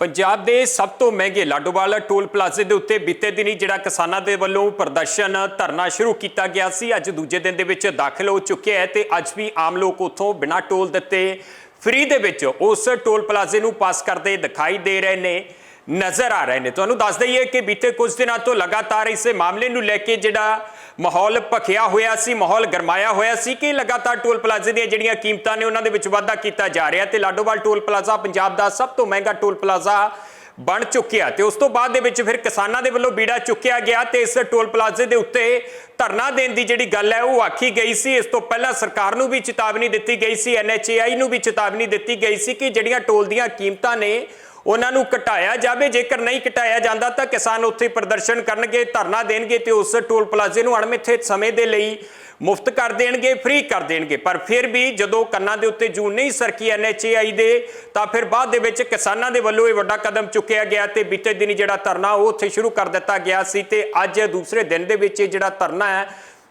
ਪੰਜਾਬ ਦੇ ਸਭ ਤੋਂ ਮਹਿੰਗੇ ਲਾਡੋਵਾਲ ਟੋਲ ਪਲਾਜ਼ੇ ਦੇ ਉੱਤੇ ਬੀਤੇ ਦਿਨੀ ਜਿਹੜਾ ਕਿਸਾਨਾਂ ਦੇ ਵੱਲੋਂ ਪ੍ਰਦਰਸ਼ਨ ਧਰਨਾ ਸ਼ੁਰੂ ਕੀਤਾ ਗਿਆ ਸੀ, ਅੱਜ ਦੂਜੇ ਦਿਨ ਦੇ ਵਿੱਚ ਦਾਖਲ ਹੋ ਚੁੱਕਿਆ ਹੈ ਤੇ ਅੱਜ ਵੀ ਆਮ ਲੋਕ ਉੱਥੋਂ ਬਿਨਾਂ ਟੋਲ ਦਿੱਤੇ ਫ੍ਰੀ ਦੇ ਵਿੱਚ ਉਸ ਟੋਲ ਪਲਾਜ਼ੇ ਨੂੰ ਪਾਸ ਕਰਦੇ ਦਿਖਾਈ ਦੇ ਰਹੇ ਨੇ। ਨਜ਼ਰ ਆ ਰਹੇ ਨੇ। ਤੁਹਾਨੂੰ ਦੱਸ ਦਈਏ ਕਿ ਬੀਤੇ ਕੁਝ ਦਿਨਾਂ ਤੋਂ ਲਗਾਤਾਰ ਇਸੇ ਮਾਮਲੇ ਨੂੰ ਲੈ ਕੇ ਜਿਹੜਾ ਮਾਹੌਲ ਭਖਿਆ ਹੋਇਆ ਸੀ, ਮਾਹੌਲ ਗਰਮਾਇਆ ਹੋਇਆ ਸੀ ਕਿ ਲਗਾਤਾਰ ਟੋਲ ਪਲਾਜ਼ੇ ਦੀਆਂ ਜਿਹੜੀਆਂ ਕੀਮਤਾਂ ਨੇ ਉਹਨਾਂ ਦੇ ਵਿੱਚ ਵਾਧਾ ਕੀਤਾ ਜਾ ਰਿਹਾ ਤੇ ਲਾਡੋਵਾਲ ਟੋਲ ਪਲਾਜ਼ਾ ਪੰਜਾਬ ਦਾ ਸਭ ਤੋਂ ਮਹਿੰਗਾ ਟੋਲ ਪਲਾਜ਼ਾ ਬਣ ਚੁੱਕਿਆ ਤੇ ਉਸ ਤੋਂ ਬਾਅਦ ਦੇ ਵਿੱਚ ਫਿਰ ਕਿਸਾਨਾਂ ਦੇ ਵੱਲੋਂ ਬੀੜਾ ਚੁੱਕਿਆ ਗਿਆ ਤੇ ਇਸ ਟੋਲ ਪਲਾਜ਼ੇ ਦੇ ਉੱਤੇ ਧਰਨਾ ਦੇਣ ਦੀ ਜਿਹੜੀ ਗੱਲ ਹੈ, ਉਹ ਆਖੀ ਗਈ ਸੀ। ਇਸ ਤੋਂ ਪਹਿਲਾਂ ਸਰਕਾਰ ਨੂੰ ਵੀ ਚੇਤਾਵਨੀ ਦਿੱਤੀ ਗਈ ਸੀ ਐਨਐਚਏਆਈ ਨੂੰ ਵੀ ਚੇਤਾਵਨੀ ਦਿੱਤੀ ਗਈ ਸੀ ਕਿ ਜਿਹੜੀਆਂ ਟੋਲ ਦੀਆਂ ਕੀਮਤਾਂ ਨੇ ਉਹਨਾਂ ਨੂੰ ਘਟਾਇਆ ਜਾਵੇ। ਜੇਕਰ ਨਹੀਂ ਘਟਾਇਆ ਜਾਂਦਾ ਤਾਂ ਕਿਸਾਨ ਉੱਥੇ ਪ੍ਰਦਰਸ਼ਨ ਕਰਨਗੇ, ਧਰਨਾ ਦੇਣਗੇ ਤੇ ਉਸ ਟੋਲ ਪਲਾਜ਼ੇ ਨੂੰ ਅਣਮਿੱਥੇ ਸਮੇਂ ਦੇ ਲਈ ਮੁਫਤ ਕਰ ਦੇਣਗੇ, ਫ੍ਰੀ ਕਰ ਦੇਣਗੇ। ਪਰ ਫਿਰ ਵੀ ਜਦੋਂ ਕੰਨਾਂ ਦੇ ਉੱਤੇ ਜੂਨ ਨਹੀਂ ਸਰਕੀ ਐਨਐਚਏਆਈ ਦੇ, ਤਾਂ ਫਿਰ ਬਾਅਦ ਦੇ ਵਿੱਚ ਕਿਸਾਨਾਂ ਦੇ ਵੱਲੋਂ ਇਹ ਵੱਡਾ ਕਦਮ ਚੁੱਕਿਆ ਗਿਆ ਤੇ ਬੀਤੇ ਦਿਨੀ ਜਿਹੜਾ ਧਰਨਾ ਉਹ ਉੱਥੇ ਸ਼ੁਰੂ ਕਰ ਦਿੱਤਾ ਗਿਆ ਸੀ ਤੇ ਅੱਜ ਦੂਸਰੇ ਦਿਨ ਦੇ ਵਿੱਚ ਇਹ ਜਿਹੜਾ ਧਰਨਾ ਹੈ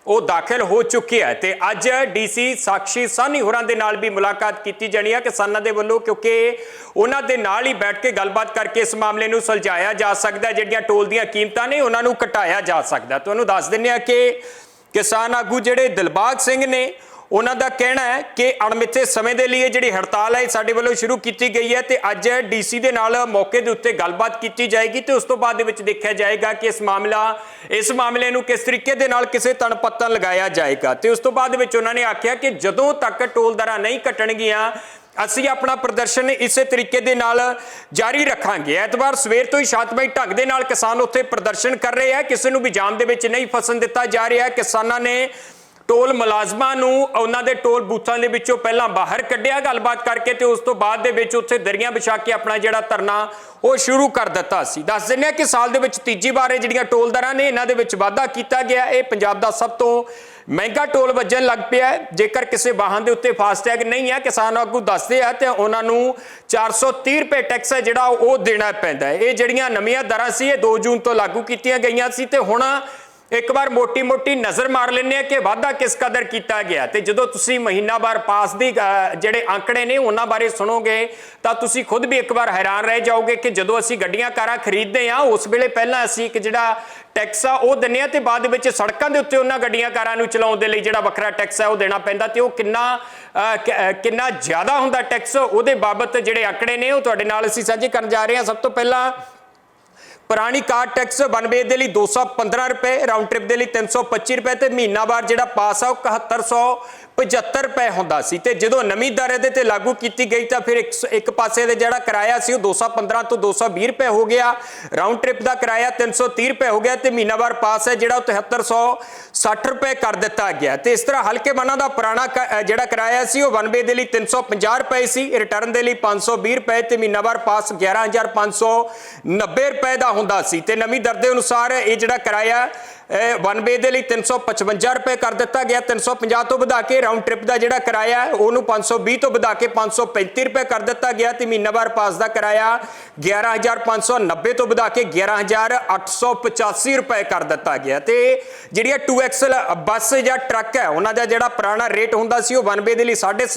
ਉਹ ਦਾਖਲ ਹੋ ਚੁੱਕਿਆ ਹੈ ਤੇ ਅੱਜ ਡੀਸੀ ਸਾਕਸ਼ੀ ਸਾਨੀ ਹੋਰਾਂ ਦੇ ਨਾਲ ਵੀ ਮੁਲਾਕਾਤ ਕੀਤੀ ਜਾਣੀ ਹੈ ਕਿਸਾਨਾਂ ਦੇ ਵੱਲੋਂ, ਕਿਉਂਕਿ ਉਹਨਾਂ ਦੇ ਨਾਲ ਹੀ ਬੈਠ ਕੇ ਗੱਲਬਾਤ ਕਰਕੇ ਇਸ ਮਾਮਲੇ ਨੂੰ ਸੁਲਝਾਇਆ ਜਾ ਸਕਦਾ ਜਿਹੜੀਆਂ ਟੋਲ ਦੀਆਂ ਕੀਮਤਾਂ ਨੇ ਉਹਨਾਂ ਨੂੰ ਘਟਾਇਆ ਜਾ ਸਕਦਾ ਤੁਹਾਨੂੰ ਦੱਸ ਦਿੰਦੇ ਆ ਕਿ ਕਿਸਾਨ ਆਗੂ ਜਿਹੜੇ ਦਿਲਬਾਗ ਸਿੰਘ ਨੇ ਉਹਨਾਂ ਦਾ ਕਹਿਣਾ ਹੈ ਕਿ ਅਣਮਿੱਥੇ ਸਮੇਂ ਦੇ ਲਈ ਇਹ ਜਿਹੜੀ ਹੜਤਾਲ ਹੈ, ਇਹ ਸਾਡੇ ਵੱਲੋਂ ਸ਼ੁਰੂ ਕੀਤੀ ਗਈ ਹੈ ਤੇ ਅੱਜ ਡੀਸੀ ਦੇ ਨਾਲ ਮੌਕੇ ਦੇ ਉੱਤੇ ਗੱਲਬਾਤ ਕੀਤੀ ਜਾਏਗੀ ਤੇ ਉਸ ਤੋਂ ਬਾਅਦ ਦੇ ਵਿੱਚ ਦੇਖਿਆ ਜਾਏਗਾ ਕਿ ਇਸ ਮਾਮਲਾ, ਇਸ ਮਾਮਲੇ ਨੂੰ ਕਿਸ ਤਰੀਕੇ ਦੇ ਨਾਲ ਕਿਸੇ ਤਣ ਪੱਤਨ ਲਗਾਇਆ ਜਾਏਗਾ। ਤੇ ਉਸ ਤੋਂ ਬਾਅਦ ਵਿੱਚ ਉਹਨਾਂ ਨੇ ਆਖਿਆ ਕਿ ਜਦੋਂ ਤੱਕ ਟੋਲ ਦਰਾਂ ਨਹੀਂ ਕੱਟਣਗੀਆਂ, ਅਸੀਂ ਆਪਣਾ ਪ੍ਰਦਰਸ਼ਨ ਇਸੇ ਤਰੀਕੇ ਦੇ ਨਾਲ ਜਾਰੀ ਰੱਖਾਂਗੇ। ਐਤਵਾਰ ਸਵੇਰ ਤੋਂ ਹੀ ਸ਼ਾਂਤਮਈ ਢੰਗ ਦੇ ਨਾਲ ਕਿਸਾਨ ਉੱਥੇ ਪ੍ਰਦਰਸ਼ਨ ਕਰ ਰਹੇ ਆ ਕਿਸੇ ਨੂੰ ਵੀ ਜਾਮ ਦੇ ਵਿੱਚ ਨਹੀਂ ਫਸਣ ਦਿੱਤਾ ਜਾ ਰਿਹਾ। ਕਿਸਾਨਾਂ ਨੇ ਟੋਲ ਮੁਲਾਜ਼ਮਾਂ ਨੂੰ ਉਹਨਾਂ ਦੇ ਟੋਲ ਬੂਥਾਂ ਦੇ ਵਿੱਚੋਂ ਪਹਿਲਾਂ ਬਾਹਰ ਕੱਢਿਆ ਗੱਲਬਾਤ ਕਰਕੇ ਤੇ ਉਸ ਤੋਂ ਬਾਅਦ ਦੇ ਵਿੱਚ ਉੱਥੇ ਦਰੀਆਂ ਵਿਛਾ ਕੇ ਆਪਣਾ ਜਿਹੜਾ ਧਰਨਾ ਉਹ ਸ਼ੁਰੂ ਕਰ ਦਿੱਤਾ ਸੀ। ਦੱਸ ਦਿੰਦੇ ਆ ਕਿ ਸਾਲ ਦੇ ਵਿੱਚ ਤੀਜੀ ਵਾਰ ਇਹ ਜਿਹੜੀਆਂ ਟੋਲ ਦਰਾਂ ਨੇ, ਇਹਨਾਂ ਦੇ ਵਿੱਚ ਵਾਧਾ ਕੀਤਾ ਗਿਆ। ਇਹ ਪੰਜਾਬ ਦਾ ਸਭ ਤੋਂ ਮਹਿੰਗਾ ਟੋਲ ਵੱਜਣ ਲੱਗ ਪਿਆ ਜੇਕਰ ਕਿਸੇ ਵਾਹਨ ਦੇ ਉੱਤੇ ਫਾਸਟੈਗ ਨਹੀਂ ਹੈ, ਕਿਸਾਨ ਆਗੂ ਦੱਸਦੇ ਆ ਤੇ ਉਹਨਾਂ ਨੂੰ 430 ਰੁਪਏ ਟੈਕਸ ਹੈ ਜਿਹੜਾ ਉਹ ਦੇਣਾ ਪੈਂਦਾ ਹੈ। ਇਹ ਜਿਹੜੀਆਂ ਨਵੀਆਂ ਦਰਾਂ ਸੀ, ਇਹ 2 ਜੂਨ ਤੋਂ ਲਾਗੂ ਕੀਤੀਆਂ ਗਈਆਂ ਸੀ ਤੇ ਹੁਣ ਇੱਕ ਵਾਰ ਮੋਟੀ-ਮੋਟੀ ਨਜ਼ਰ ਮਾਰ ਲੈਂਦੇ ਆ ਕਿ ਵਾਧਾ ਕਿਸ ਕਦਰ ਕੀਤਾ ਗਿਆ। ਤੇ ਜਦੋਂ ਤੁਸੀਂ ਮਹੀਨਾਵਾਰ ਪਾਸ ਦੀ ਜਿਹੜੇ ਅੰਕੜੇ ਨੇ, ਉਹਨਾਂ ਬਾਰੇ ਸੁਣੋਗੇ, ਤਾਂ ਤੁਸੀਂ ਖੁਦ ਵੀ ਇੱਕ ਵਾਰ ਹੈਰਾਨ ਰਹਿ ਜਾਓਗੇ ਕਿ ਜਦੋਂ ਅਸੀਂ ਗੱਡੀਆਂ, ਕਾਰਾਂ ਖਰੀਦਦੇ ਆ ਉਸ ਵੇਲੇ ਪਹਿਲਾਂ ਅਸੀਂ ਇੱਕ ਜਿਹੜਾ ਟੈਕਸ ਆ, ਉਹ ਦਿੰਨੇ ਆ ਤੇ ਬਾਅਦ ਵਿੱਚ ਸੜਕਾਂ ਦੇ ਉੱਤੇ ਉਹਨਾਂ ਗੱਡੀਆਂ, ਕਾਰਾਂ ਨੂੰ ਚਲਾਉਣ ਦੇ ਲਈ ਜਿਹੜਾ ਵੱਖਰਾ ਟੈਕਸ ਆ, ਉਹ ਦੇਣਾ ਪੈਂਦਾ ਤੇ ਉਹ ਕਿੰਨਾ ਕਿੰਨਾ ਜ਼ਿਆਦਾ ਹੁੰਦਾ ਟੈਕਸ, ਉਹਦੇ ਬਾਬਤ ਜਿਹੜੇ ਅੰਕੜੇ ਨੇ, ਉਹ ਤੁਹਾਡੇ ਨਾਲ ਅਸੀਂ ਸਾਂਝੇ ਕਰਨ ਜਾ ਰਹੇ ਹਾਂ। ਸਭ ਤੋਂ ਪਹਿਲਾਂ ਪੁਰਾਣੀ ਕਾਰ ਟੈਕਸ ਵਨਵੇ ਦੇ ਲਈ 215 ਰੁਪਏ ਰਾਉਂਡ ਟ੍ਰਿਪ ਦੇ ਲਈ 325 ਰੁਪਏ ਤੇ ਮਹੀਨਾਵਾਰ ਜਿਹੜਾ ਪਾਸ ਆ ਉਹ 7175 ਰੁਪਏ ਹੁੰਦਾ ਸੀ ਤੇ ਜਦੋਂ ਨਵੀਂ ਦਰ ਇਹਦੇ ਤੇ ਲਾਗੂ ਕੀਤੀ ਗਈ ਤਾਂ ਫਿਰ ਇੱਕ ਇੱਕ ਪਾਸੇ ਦੇ ਜਿਹੜਾ ਕਿਰਾਇਆ ਸੀ ਉਹ 215 ਤੋਂ 220 ਰੁਪਏ ਹੋ ਗਿਆ। ਰਾਉਂਡ ਟ੍ਰਿਪ ਦਾ ਕਿਰਾਇਆ 330 ਰੁਪਏ ਹੋ ਗਿਆ ਤੇ ਮਹੀਨਾਵਾਰ ਪਾਸ ਹੈ ਜਿਹੜਾ ਉਹ 7360 ਰੁਪਏ ਕਰ ਦਿੱਤਾ ਗਿਆ। ਤੇ ਇਸ ਤਰ੍ਹਾਂ ਹਲਕੇ ਬਨਾਂ ਦਾ ਪੁਰਾਣਾ ਕ- ਜਿਹੜਾ ਕਿਰਾਇਆ ਸੀ ਉਹ ਵਨਵੇ ਦੇ ਲਈ 350 ਰੁਪਏ ਸੀ ਰਿਟਰਨ ਦੇ ਲਈ 520 ਰੁਪਏ ਤੇ ਮਹੀਨਾਵਾਰ ਪਾਸ 11590 ਰੁਪਏ ਦਾ ਹੁੰਦਾ ਸੀ ਤੇ ਨਵੀਂ ਦਰ ਦੇ ਅਨੁਸਾਰ ਇਹ ਜਿਹੜਾ ਕਿਰਾਇਆ ਵਨ ਵੇ ਦੇ ਲਈ 355 ਰੁਪਏ ਕਰ ਦਿੱਤਾ ਗਿਆ। 350 ਤੋਂ ਵਧਾ ਕੇ ਰਾਉਂਡ ਟ੍ਰਿਪ ਦਾ ਜਿਹੜਾ ਕਿਰਾਇਆ ਹੈ, ਉਹਨੂੰ 520 ਤੋਂ ਵਧਾ ਕੇ 535 ਰੁਪਏ ਕਰ ਦਿੱਤਾ ਗਿਆ ਤੇ ਮਹੀਨਾਵਾਰ ਪਾਸ ਦਾ ਕਿਰਾਇਆ 11590 ਤੋਂ ਵਧਾ ਕੇ 11885 ਰੁਪਏ ਕਰ ਦਿੱਤਾ ਗਿਆ। ਤੇ ਜਿਹੜੀਆਂ 2XL ਬੱਸ ਜਾਂ ਟਰੱਕ ਹੈ ਉਹਨਾਂ ਦਾ ਜਿਹੜਾ ਪੁਰਾਣਾ ਰੇਟ ਹੁੰਦਾ ਸੀ ਉਹ ਵਨ ਵੇ ਦੇ ਲਈ ਸਾਢੇ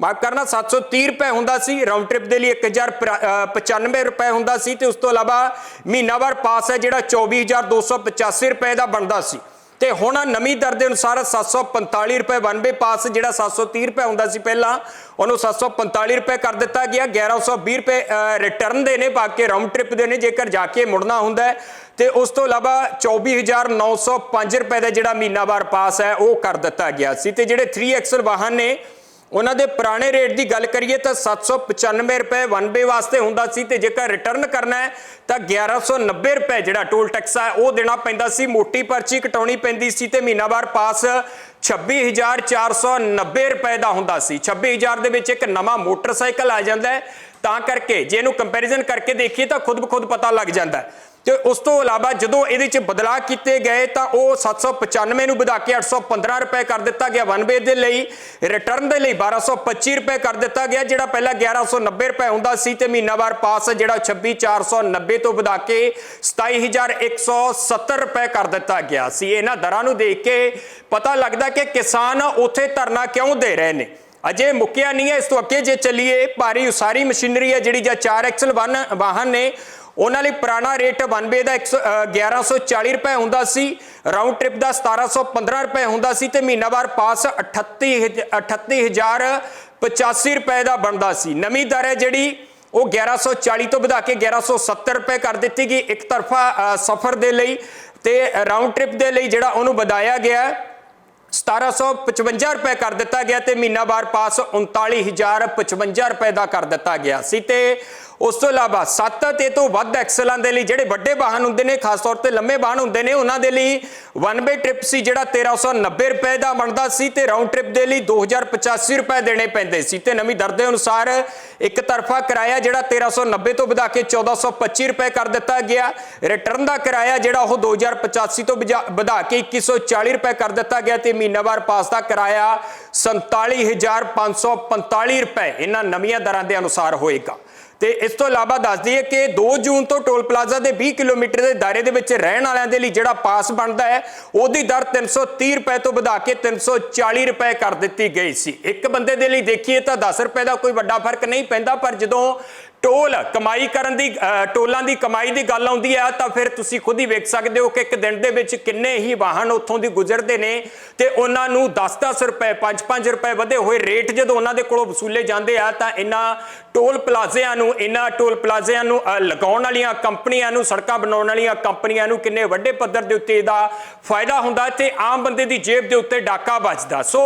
ਮਾਫ ਕਰਨਾ 730 ਰੁਪਏ ਹੁੰਦਾ ਸੀ। ਰਾਉਂਡ ਟ੍ਰਿਪ ਦੇ ਲਈ 1095 ਰੁਪਏ ਹੁੰਦਾ ਸੀ ਤੇ ਉਸ ਤੋਂ ਇਲਾਵਾ ਮਹੀਨਾਵਾਰ ਪਾਸ ਹੈ ਜਿਹੜਾ 24285 ਰੁਪਏ ਦਾ ਬਣਦਾ ਸੀ। ਤੇ ਹੁਣ ਨਵੀਂ ਦਰ ਦੇ ਅਨੁਸਾਰ 745 ਰੁਪਏ ਵਨ ਵੇ ਪਾਸ, ਜਿਹੜਾ 730 ਰੁਪਏ ਹੁੰਦਾ ਸੀ ਪਹਿਲਾਂ, ਉਹਨੂੰ 745 ਰੁਪਏ ਕਰ ਦਿੱਤਾ ਗਿਆ। 1120 ਰੁਪਏ ਰਿਟਰਨ ਦੇ ਨੇ, ਬਾਕੀ ਰਾਉਂਡ ਟ੍ਰਿਪ ਦੇ ਨੇ, ਜੇਕਰ ਜਾ ਕੇ ਮੁੜਨਾ ਹੁੰਦਾ ਤੇ ਉਸ ਤੋਂ ਇਲਾਵਾ 24905 ਰੁਪਏ ਦਾ ਜਿਹੜਾ ਮਹੀਨਾਵਾਰ ਪਾਸ ਹੈ, ਉਹ ਕਰ ਦਿੱਤਾ ਗਿਆ ਸੀ। ਤੇ ਜਿਹੜੇ 3XL ਵਾਹਨ ਨੇ ਉਹਨਾਂ ਦੇ ਪੁਰਾਣੇ ਰੇਟ ਦੀ ਗੱਲ ਕਰੀਏ ਤਾਂ 795 ਰੁਪਏ ਵਨ ਵੇ ਵਾਸਤੇ ਹੁੰਦਾ ਸੀ ਤੇ ਜੇਕਰ ਰਿਟਰਨ ਕਰਨਾ ਹੈ ਤਾਂ 1190 ਰੁਪਏ ਜਿਹੜਾ ਟੋਲ ਟੈਕਸ ਹੈ ਉਹ ਦੇਣਾ ਪੈਂਦਾ ਸੀ। ਮੋਟੀ ਪਰਚੀ ਕਟਾਉਣੀ ਪੈਂਦੀ ਸੀ ਤੇ ਮਹੀਨਾਵਾਰ ਪਾਸ 26490 ਰੁਪਏ ਦਾ ਹੁੰਦਾ ਸੀ। 26000 ਦੇ ਵਿੱਚ ਇੱਕ ਨਵਾਂ ਮੋਟਰਸਾਈਕਲ ਆ ਜਾਂਦਾ ਹੈ। ਤਾਂ ਕਰਕੇ ਜੇ ਇਹਨੂੰ ਕੰਪੈਰੀਜ਼ਨ ਕਰਕੇ ਦੇਖੀਏ ਤਾਂ ਖੁਦ ਬਖੁਦ ਪਤਾ ਲੱਗ ਜਾਂਦਾ ਹੈ। ਤੇ ਉਸ ਤੋਂ ਇਲਾਵਾ ਜਦੋਂ ਇਹਦੇ ਚ ਬਦਲਾਅ ਕੀਤੇ ਗਏ ਤਾਂ ਉਹ 795 ਨੂੰ ਵਧਾ ਕੇ 815 ਰੁਪਏ ਕਰ ਦਿੱਤਾ ਗਿਆ ਵਨ ਦੇ ਲਈ। ਰਿਟਰਨ ਦੇ ਲਈ 1225 ਰੁਪਏ ਕਰ ਦਿੱਤਾ ਗਿਆ, ਜਿਹੜਾ ਪਹਿਲਾਂ 1190 ਰੁਪਏ ਹੁੰਦਾ ਸੀ ਤੇ ਮਹੀਨਾਵਾਰ ਪਾਸ ਜਿਹੜਾ 26490 ਤੋਂ ਵਧਾ ਕੇ 27170 ਰੁਪਏ ਕਰ ਦਿੱਤਾ ਗਿਆ ਸੀ। ਇਹਨਾਂ ਦਰਾਂ ਨੂੰ ਦੇਖ ਕੇ ਪਤਾ ਲੱਗਦਾ ਕਿ ਕਿਸਾਨ ਉੱਥੇ ਧਰਨਾ ਕਿਉਂ ਦੇ ਰਹੇ ਨੇ? ਅਜੇ ਮੁੱਕਿਆ ਨਹੀਂ ਹੈ, ਇਸ ਤੋਂ ਅੱਗੇ ਜੇ ਚੱਲੀਏ, ਭਾਰੀ ਉਸਾਰੀ ਮਸ਼ੀਨਰੀ ਹੈ ਜਿਹੜੀ ਜਾਂ 4 ਐਕਸਲ ਵਾਹਨ ਨੇ ਉਹਨਾਂ ਲਈ ਪੁਰਾਣਾ ਰੇਟ 92 ਦਾ 100 ਅ, 1140 ਰੁਪਏ ਹੁੰਦਾ ਸੀ। ਰਾਉਂਡ ਟ੍ਰਿਪ ਦਾ 1715 ਰੁਪਏ ਹੁੰਦਾ ਸੀ ਤੇ ਮਹੀਨਾਵਾਰ ਪਾਸ 38 38085 ਰੁਪਏ ਦਾ ਬਣਦਾ ਸੀ। ਨਵੀਂ ਦਰ ਹੈ ਜਿਹੜੀ ਉਹ 1140 ਤੋਂ ਵਧਾ ਕੇ 1170 ਰੁਪਏ ਕਰ ਦਿੱਤੀ ਗਈ ਇੱਕ ਤਰਫਾ ਸਫ਼ਰ ਦੇ ਲਈ ਤੇ ਰਾਉਂਡ ਟ੍ਰਿਪ ਦੇ ਲਈ ਜਿਹੜਾ ਉਹਨੂੰ ਵਧਾਇਆ ਗਿਆ ਹੈ 1755 ਰੁਪਏ ਕਰ ਦਿੱਤਾ ਗਿਆ ਤੇ ਮਹੀਨਾਵਾਰ ਪਾਸ 39055 ਰੁਪਏ ਦਾ ਕਰ ਦਿੱਤਾ ਗਿਆ ਸੀ ਤੇ ਉਸ ਤੋਂ ਇਲਾਵਾ 7 ਅਤੇ ਤੋਂ ਵੱਧ ਐਕਸਲਾਂ ਦੇ ਲਈ ਜਿਹੜੇ ਵੱਡੇ ਵਾਹਨ ਹੁੰਦੇ ਨੇ, ਖਾਸ ਤੌਰ ਤੇ ਲੰਮੇ ਵਾਹਨ ਹੁੰਦੇ ਨੇ, ਉਹਨਾਂ ਦੇ ਲਈ ਵਨ ਵੇ ਟ੍ਰਿਪ ਸੀ ਜਿਹੜਾ 1390 ਰੁਪਏ ਦਾ ਬਣਦਾ ਸੀ ਤੇ ਰਾਉਂਡ ਟ੍ਰਿਪ ਦੇ ਲਈ 2085 ਰੁਪਏ ਦੇਣੇ ਪੈਂਦੇ ਸੀ ਤੇ ਨਵੀਂ ਦਰ ਦੇ ਅਨੁਸਾਰ ਇੱਕ ਤਰਫਾ ਕਿਰਾਇਆ ਜਿਹੜਾ 1390 ਤੋਂ ਵਧਾ ਕੇ 1425 ਰੁਪਏ ਕਰ ਦਿੱਤਾ ਗਿਆ। ਰਿਟਰਨ ਦਾ ਕਿਰਾਇਆ ਜਿਹੜਾ ਉਹ 2085 ਤੋਂ ਵਜਾ- ਵਧਾ ਕੇ 2140 ਰੁਪਏ ਕਰ ਦਿੱਤਾ ਗਿਆ ਤੇ ਮਹੀਨਾਵਾਰ ਪਾਸ ਦਾ ਕਿਰਾਇਆ 47545 ਰੁਪਏ ਇਹਨਾਂ ਨਵੀਆਂ ਦਰਾਂ ਦੇ ਅਨੁਸਾਰ ਹੋਏਗਾ। ਤੇ ਇਸ ਤੋਂ ਇਲਾਵਾ ਦੱਸ ਦਈਏ ਕਿ 2 ਜੂਨ ਤੋਂ ਟੋਲ ਪਲਾਜ਼ਾ ਦੇ 20 ਕਿਲੋਮੀਟਰ ਦੇ ਦਾਇਰੇ ਦੇ ਵਿੱਚ ਰਹਿਣ ਵਾਲਿਆਂ ਦੇ ਲਈ ਜਿਹੜਾ ਪਾਸ ਬਣਦਾ ਹੈ, ਉਹਦੀ ਦਰ 330 ਰੁਪਏ ਤੋਂ ਵਧਾ ਕੇ 340 ਰੁਪਏ ਕਰ ਦਿੱਤੀ ਗਈ ਸੀ। ਇੱਕ ਬੰਦੇ ਦੇ ਲਈ ਦੇਖੀਏ ਤਾਂ 10 ਰੁਪਏ ਦਾ ਕੋਈ ਵੱਡਾ ਫ਼ਰਕ ਨਹੀਂ ਪੈਂਦਾ, ਪਰ ਜਦੋਂ ਟੋਲ, ਕਮਾਈ ਕਰਨ ਦੀ ਟੋਲਾਂ ਦੀ ਕਮਾਈ ਦੀ ਗੱਲ ਆਉਂਦੀ ਹੈ ਤਾਂ ਫਿਰ ਤੁਸੀਂ ਖੁਦ ਹੀ ਵੇਖ ਸਕਦੇ ਹੋ ਕਿ ਇੱਕ ਦਿਨ ਦੇ ਵਿੱਚ ਕਿੰਨੇ ਹੀ ਵਾਹਨ ਉੱਥੋਂ ਦੀ ਗੁਜ਼ਰਦੇ ਨੇ ਤੇ ਉਹਨਾਂ ਨੂੰ 10-10 ਰੁਪਏ 5-5 ਰੁਪਏ ਵਧੇ ਹੋਏ ਰੇਟ ਜਦੋਂ ਉਹਨਾਂ ਦੇ ਕੋਲੋਂ ਵਸੂਲੇ ਜਾਂਦੇ ਆ, ਤਾਂ ਇਹਨਾਂ ਟੋਲ ਪਲਾਜ਼ਿਆਂ ਨੂੰ, ਇਹਨਾਂ ਟੋਲ ਪਲਾਜ਼ਿਆਂ ਨੂੰ ਲਗਾਉਣ ਵਾਲੀਆਂ ਕੰਪਨੀਆਂ ਨੂੰ, ਸੜਕਾਂ ਬਣਾਉਣ ਵਾਲੀਆਂ ਕੰਪਨੀਆਂ ਨੂੰ ਕਿੰਨੇ ਵੱਡੇ ਪੱਧਰ ਦੇ ਉੱਤੇ ਇਹਦਾ ਫਾਇਦਾ ਹੁੰਦਾ ਤੇ ਆਮ ਬੰਦੇ ਦੀ ਜੇਬ ਦੇ ਉੱਤੇ ਡਾਕਾ ਵੱਜਦਾ। ਸੋ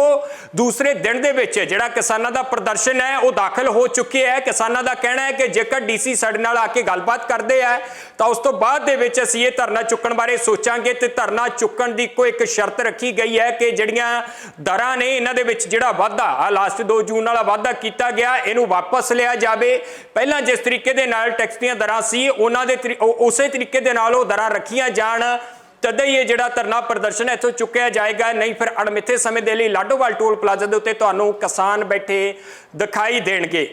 ਦੂਸਰੇ ਦਿਨ ਦੇ ਵਿੱਚ ਜਿਹੜਾ ਕਿਸਾਨਾਂ ਦਾ ਪ੍ਰਦਰਸ਼ਨ ਹੈ, ਉਹ ਦਾਖਲ ਹੋ ਚੁੱਕਿਆ ਹੈ। ਕਿਸਾਨਾਂ ਦਾ ਕਹਿਣਾ ਹੈ ਕਿ ਜੇਕਰ ਡੀਸੀ ਸਾਡੇ ਨਾਲ ਆ ਕੇ ਗੱਲਬਾਤ ਕਰਦੇ ਆ, ਤਾਂ ਉਸ ਤੋਂ ਬਾਅਦ ਦੇ ਵਿੱਚ ਅਸੀਂ ਇਹ ਧਰਨਾ ਚੁੱਕਣ ਬਾਰੇ ਸੋਚਾਂਗੇ ਤੇ ਧਰਨਾ ਚੁੱਕਣ ਦੀ ਕੋਈ ਇੱਕ ਸ਼ਰਤ ਰੱਖੀ ਗਈ ਹੈ ਕਿ ਜਿਹੜੀਆਂ ਦਰਾਂ ਨੇ ਇਹਨਾਂ ਦੇ ਵਿੱਚ ਜਿਹੜਾ ਵਾਧਾ ਆ ਲਾਸਟ 2 ਜੂਨ ਵਾਲਾ ਵਾਧਾ ਕੀਤਾ ਗਿਆ, ਇਹਨੂੰ ਵਾਪਸ ਲਿਆ ਜਾਵੇ। ਪਹਿਲਾਂ ਜਿਸ ਤਰੀਕੇ ਦੇ ਨਾਲ ਟੈਕਸ ਦੀਆਂ ਦਰਾਂ ਸੀ, ਉਹਨਾਂ ਦੇ ਉਸੇ ਤਰੀਕੇ ਦੇ ਨਾਲ ਉਹ ਦਰਾਂ ਰੱਖੀਆਂ ਜਾਣ। ਤਦ ਹੀ ਇਹ ਜਿਹੜਾ ਧਰਨਾ ਪ੍ਰਦਰਸ਼ਨ ਇੱਥੋਂ ਚੁੱਕਿਆ ਜਾਏਗਾ, ਨਹੀਂ ਫਿਰ ਅਣਮਿੱਥੇ ਸਮੇਂ ਦੇ ਲਈ ਲਾਡੋਵਾਲ ਟੋਲ ਪਲਾਜ਼ਾ ਦੇ ਉੱਤੇ ਤੁਹਾਨੂੰ ਕਿਸਾਨ ਬੈਠੇ ਦਿਖਾਈ ਦੇਣਗੇ।